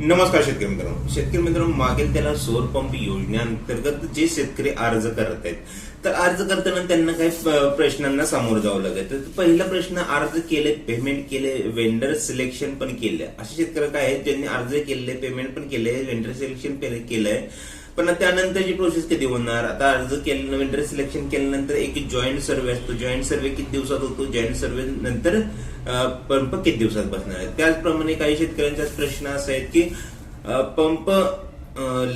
नमस्कार शेतकरी मित्रांनो. शेतकरी मित्रांनो मागील त्याला सौर पंप योजनेअंतर्गत जे शेतकरी अर्ज करत आहेत तर अर्ज करताना त्यांना काही प्रश्नांना सामोरं जावं लागत तर पहिला प्रश्न अर्ज केले पेमेंट केले वेंडर सिलेक्शन पण केले. असे शेतकरी काय आहेत ज्यांनी अर्ज केले पेमेंट पण केले वेंडर सिलेक्शन केलंय. पण त्यानंतरची प्रोसेस कधी होणार? आता अर्ज केल्यानंतर वेंडर सिलेक्शन केल्यानंतर एक जॉईंट सर्व्हे असतो. जॉईंट सर्व्हे किती दिवसात होतो? जॉईंट सर्व्हे नंतर पंप किती दिवसात बसणार आहे त्याचप्रमाणे काही शेतकऱ्यांचा प्रश्न असा आहे की पंप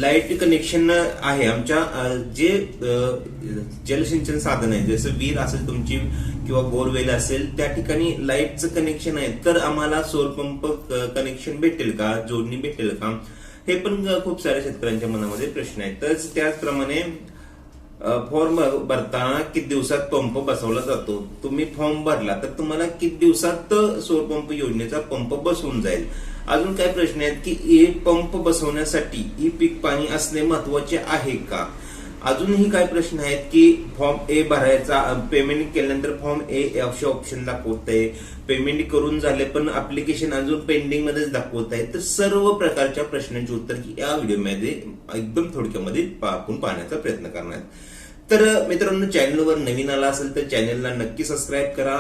लाइट कनेक्शन आहे. आमच्या जे जलसिंचन साधन आहे जसं वीर असेल तुमची किंवा बोरवेल असेल त्या ठिकाणी लाईटचं कनेक्शन आहे. तर आम्हाला सोलपंप पंप कनेक्शन भेटेल का? जोडणी भेटेल का? हे पण खूप साऱ्या शेतकऱ्यांच्या मनामध्ये प्रश्न आहेत. तर त्याचप्रमाणे फॉर्म भरताना किती दिवसात पंप बसवला जातो? तुम्ही फॉर्म भरला तर तुम्हाला किती दिवसात सौर पंप योजनेचा पंप बसवून जाईल? अजून काय प्रश्न आहेत की हे पंप बसवण्यासाठी ई पीक पाणी असणे महत्त्वाचे आहे का? अजूनही काय प्रश्न आहेत की फॉर्म ए भरायचा पेमेंट केल्यानंतर फॉर्म ए अशा ऑप्शन दाखवत आहे पेमेंट करून झाले पण अप्लिकेशन अजून पेंडिंग मध्येच दाखवत आहे तर सर्व प्रकारच्या प्रश्नांची उत्तर या व्हिडिओमध्ये एकदम थोडक्यामध्ये आपण पाहण्याचा प्रयत्न करणार तर मित्रांनो चॅनलवर नवीन आला असेल तर चॅनलला नक्की सबस्क्राईब करा.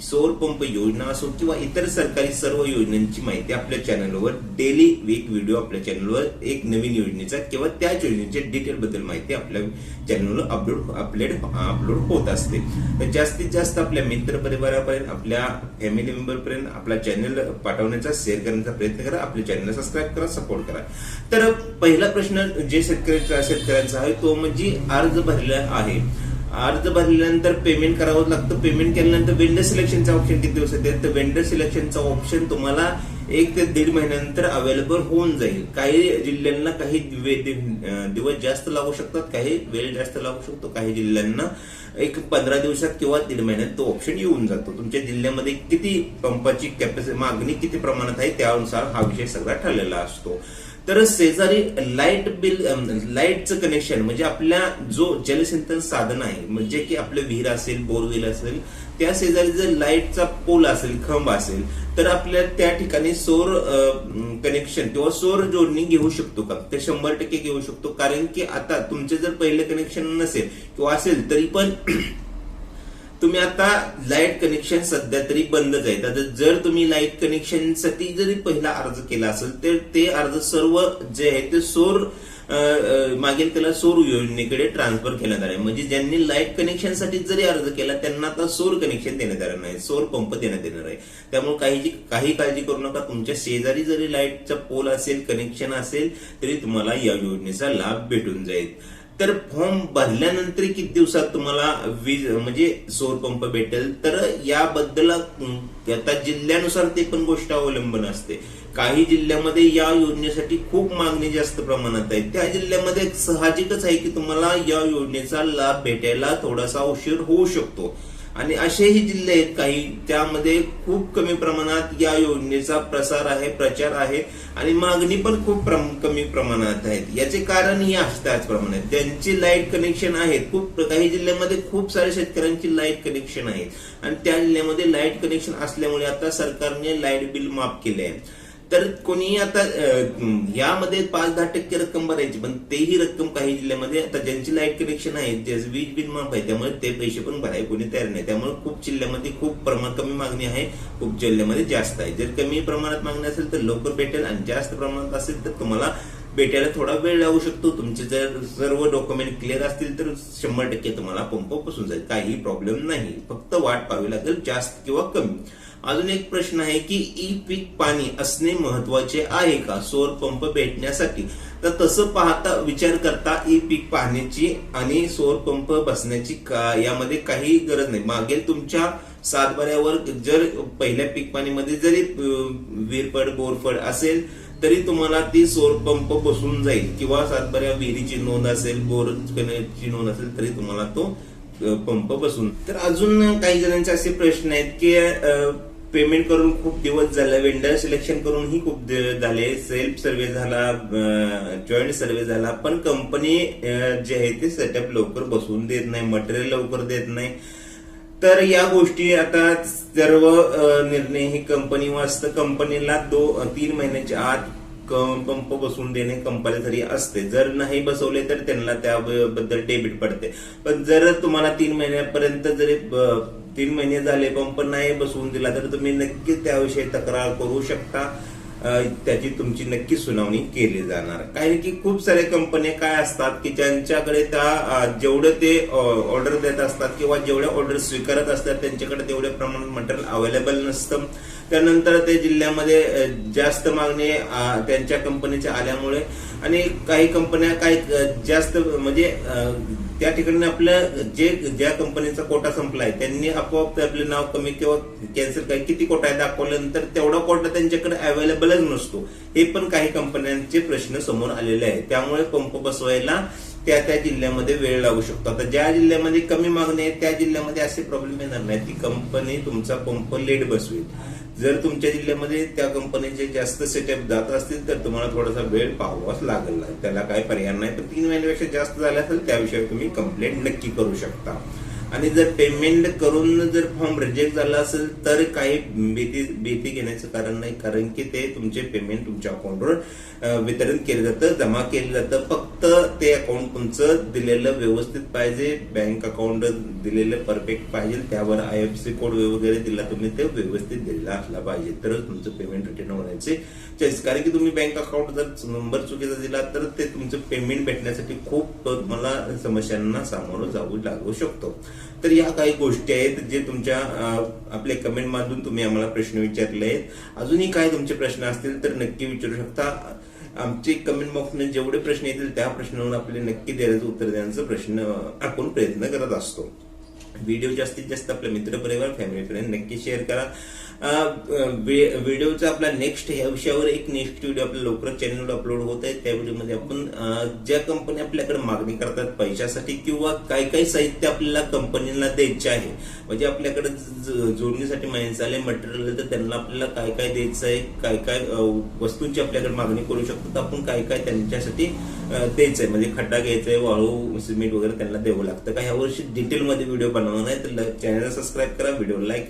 सौर पंप योजना असो किंवा इतर सरकारी सर्व योजनांची माहिती आपल्या चॅनलवर डेली वीक व्हिडिओ आपल्या चॅनलवर एक नवीन योजनेचा किंवा त्या योजनेच्या डिटेल बद्दल माहिती आपल्या चॅनलवर अपलोड अपलोड अपलोड होत असते. तर जास्तीत जास्त आपल्या मित्र परिवारापर्यंत आपल्या फॅमिली मेंबर पर्यंत आपला चॅनल पाठवण्याचा शेअर करण्याचा प्रयत्न करा. आपल्या चॅनलला सबस्क्राईब करा सपोर्ट करा. तर पहिला प्रश्न जे शेतकऱ्याचा शेतकऱ्यांचा आहे तो म्हणजे अर्ज भरलेला आहे. अर्ज भरल्यानंतर पेमेंट करावं लागतं. पेमेंट केल्यानंतर वेंडर सिलेक्शनचा ऑप्शन किती दिवस येते? तर वेंडर सिलेक्शनचा ऑप्शन तुम्हाला एक ते दीड महिन्यानंतर अवेलेबल होऊन जाईल. काही जिल्ह्यांना काही दिवस जास्त लागू शकतात काही वेळ जास्त लागू शकतो. काही जिल्ह्यांना एक पंधरा दिवसात किंवा दीड महिन्यात तो ऑप्शन येऊन जातो. तुमच्या जिल्ह्यामध्ये किती पंपाची कॅपॅसिटी मागणी किती प्रमाणात आहे त्यानुसार हा विषय सगळा ठरलेला असतो. तर शेजारी लाइट बिल लाईटचं कनेक्शन म्हणजे आपल्या जो जलसिंचन साधन आहे म्हणजे की आपलं विहीर असेल बोरवेल असेल त्या शेजारी जर लाईटचा पोल असेल खंब असेल तर आपल्या त्या ठिकाणी सौर कनेक्शन किंवा सौर जोडणी घेऊ शकतो का? ते शंभर टक्के घेऊ शकतो. कारण की आता तुमचे जर पहिले कनेक्शन नसेल किंवा असेल तरी पण तुम्ही आता लाइट कनेक्शन सध्या तरी बंदच आहे आता जर तुम्ही लाइट कनेक्शनसाठी जरी पहिला अर्ज केला असेल तर ते अर्ज सर्व जे आहे ते सौर मागील त्याला सौर योजनेकडे ट्रान्सफर करण्यात आहे म्हणजे ज्यांनी लाइट कनेक्शनसाठी जरी अर्ज केला त्यांना आता सौर कनेक्शन देण्यात येणार नाही. सौर पंप देण्यात येणार आहे. त्यामुळे काही काही काळजी करू नका. तुमच्या शेजारी जरी लाईटचा पोल असेल कनेक्शन असेल तरी तुम्हाला या योजनेचा लाभ भेटून जाईल. तर फॉर्म भरल्यानंतर किती दिवसात तुम्हाला वीज म्हणजे सौर पंप भेटेल? तर याबद्दल आता जिल्ह्यानुसार ते पण गोष्ट अवलंबून असते. काही जिल्ह्यामध्ये या योजनेसाठी खूप मागणी जास्त प्रमाणात आहे. त्या जिल्ह्यामध्ये साहजिकच आहे की तुम्हाला या योजनेचा लाभ भेटायला थोडासा उशीर होऊ शकतो. आणि असेही जिल्हे आहेत काही त्यामध्ये खूप कमी प्रमाणात या योजनेचा प्रसार आहे प्रचार आहे आणि मागणी पण खूप प्रम- कमी प्रमाणात आहेत. याचे कारण ही असते त्याचप्रमाणे. ज्यांची लाइट कनेक्शन आहेत खूप काही जिल्ह्यामध्ये खूप साऱ्या शेतकऱ्यांची लाइट कनेक्शन आहेत. आणि त्या जिल्ह्यामध्ये लाइट कनेक्शन असल्यामुळे आता सरकारने लाइट बिल माफ केले आहे तर कोणी आता यामध्ये पाच दहा टक्के रक्कम भरायची पण तेही रक्कम काही जिल्ह्यामध्ये आता ज्यांची लाइट कनेक्शन आहे ज्याचं वीज बिल माफ आहे त्यामुळे ते पैसे पण भराय कोणी तयार नाही. त्यामुळे खूप जिल्ह्यामध्ये खूप प्रमाण कमी मागणी आहे खूप जिल्ह्यामध्ये जास्त आहे. जर कमी प्रमाणात मागणी असेल तर लवकर भेटेल आणि जास्त प्रमाणात असेल तर तुम्हाला भेटायला थोडा वेळ लागू शकतो. तुमचे जर सर्व डॉक्युमेंट क्लिअर असतील तर शंभर टक्के तुम्हाला पंप बसून जाईल. काही प्रॉब्लेम नाही. फक्त वाट पाहावी लागेल जास्त किंवा कमी. अजून एक प्रश्न आहे की ई पीक पाणी असणे महत्त्वाचे आहे का? सौर पंप भेटण्यासाठी. तर तसं पाहता विचार करता ई पीक पाहण्याची आणि सौर पंप बसण्याची का- यामध्ये काही गरज नाही. मागेल तुमच्या सातबाऱ्यावर जर पहिल्या पीक पाणीमध्ये जरी वीरफड बोरफड असेल तरी तुम्हाला ती सोर पंप बसून जाईल किंवा सातबाऱ्या विहिरीची नोंद असेल बोरची नोंद असेल तरी तुम्हाला तो पंप बसून. तर अजून काही जणांचे असे प्रश्न आहेत की पेमेंट करून खूप दिवस झाले वेंडर सिलेक्शन करून ही खूप झाले सेल्फ सर्वे झाला जॉईंट सर्वे झाला पण कंपनी जे आहे ते सेटअप लवकर बसवून देत नाही मटेरियल लवकर देत नाही. तर या गोष्टी आता सर्व निर्णय ही कंपनी वाचतं. कंपनीला दो तीन महिन्याच्या आत पंप बसवून देणे कंपल्सरी असते. जर नाही बसवले तर त्यांना त्याबद्दल डेबिट पडते. पण जर तुम्हाला तीन महिन्यापर्यंत जरी ब- तीन महिने झाले पंप नाही बसवून दिला तर तुम्ही नक्की त्याविषयी तक्रार करू शकता. त्याची तुमची नक्की सुनावणी केली जाणार. कारण की खूप सारे कंपन्या काय असतात की ज्यांच्याकडे त्या जेवढं ते ऑर्डर देत असतात किंवा जेवढ्या ऑर्डर स्वीकारत असतात त्यांच्याकडे तेवढ्या प्रमाणात मटेरियल अवेलेबल नसतं. त्यानंतर ते जिल्ह्यामध्ये जास्त मागणी त्यांच्या कंपनीच्या आल्यामुळे आणि काही कंपन्या काही जास्त म्हणजे त्या ठिकाणी आपलं जे ज्या कंपनीचा कोटा संपलाय त्यांनी आपोआप आपलं आपले नाव कमी किंवा कॅन्सल काय किती कोटा आहे दाखवल्यानंतर तेवढा कोटा त्यांच्याकडे अवेलेबलच नसतो. हे पण काही कंपन्यांचे प्रश्न समोर आलेले आहेत. त्यामुळे पंप बसवायला त्या त्या जिल्ह्यामध्ये वेळ लागू शकतो. आता ज्या जिल्ह्यामध्ये कमी मागणी आहे त्या जिल्ह्यामध्ये असे प्रॉब्लेम येणार नाही ती कंपनी तुमचा पंप लेट बसवेल. जर तुमच्या जिल्ह्यामध्ये त्या कंपनीचे जास्त सेटअप जात असतील तर तुम्हाला थोडासा वेळ पाहावाच लागेल. त्याला काही पर्याय नाही. पण तीन महिन्यापेक्षा जास्त झाले असेल त्याविषयी तुम्ही कंप्लेंट नक्की करू शकता. आणि जर पेमेंट करून जर फॉर्म रिजेक्ट झाला असेल तर काही भीती भीती घेण्याचं कारण नाही. कारण की ते तुमचे पेमेंट तुमच्या अकाउंटवर वितरण केलं जातं जमा केलं जातं. फक्त ते अकाउंट तुमचं दिलेलं व्यवस्थित पाहिजे. बँक अकाउंट दिलेलं परफेक्ट पाहिजे. त्यावर आय एफ सी कोड वगैरे दिला तुम्ही ते व्यवस्थित दिलेला असला पाहिजे. तरच तुमचं पेमेंट रिटर्न होण्याचे चॉईस कारण की तुम्ही बँक अकाउंट जर नंबर चुकीचा दिला तर ते तुमचं पेमेंट भेटण्यासाठी खूप तुम्हाला समस्यांना सामोरं जाऊ लागू शकतो. तर या काही गोष्टी आहेत जे तुमच्या आपले आपल्या कमेंट मधून तुम्ही आम्हाला प्रश्न विचारले आहेत अजूनही काय तुमचे प्रश्न असतील तर नक्की विचारू शकता. आमचे कमेंट बॉक्सने जेवढे प्रश्न येतील त्या प्रश्नावर आपले नक्की देण्याचं उत्तर देण्याचा प्रश्न आपण प्रयत्न करत असतो. व्हिडिओ जास्तीत जास्त आपल्या मित्र परिवार नक्की शेअर करा. व्हिडिओचा आपला नेक्स्ट ह्या विषयावर एक नेक्स्ट व्हिडिओ आपल्या लवकरच चॅनलवर अपलोड होत आहे. त्या व्हिडिओमध्ये म्हणजे आपण ज्या कंपनी आपल्याकडे मागणी करतात पैशासाठी किंवा काही काही साहित्य आपल्याला कंपनीला द्यायचे आहे. म्हणजे आपल्याकडे जोडणीसाठी माहिती आले मटेरियल तर त्यांना आपल्याला काय काय द्यायचं आहे काय काय वस्तूंची आपल्याकडे मागणी करू शकतो तर आपण काय काय त्यांच्यासाठी द्यायचं आहे म्हणजे खड्डा घ्यायचा आहे वाळू सिमेंट वगैरे त्यांना द्यावं लागतं का? ह्या वर्षी डिटेलमध्ये व्हिडिओ बनवणार आहे. तर चॅनलला सबस्क्राईब करा व्हिडिओ लाईक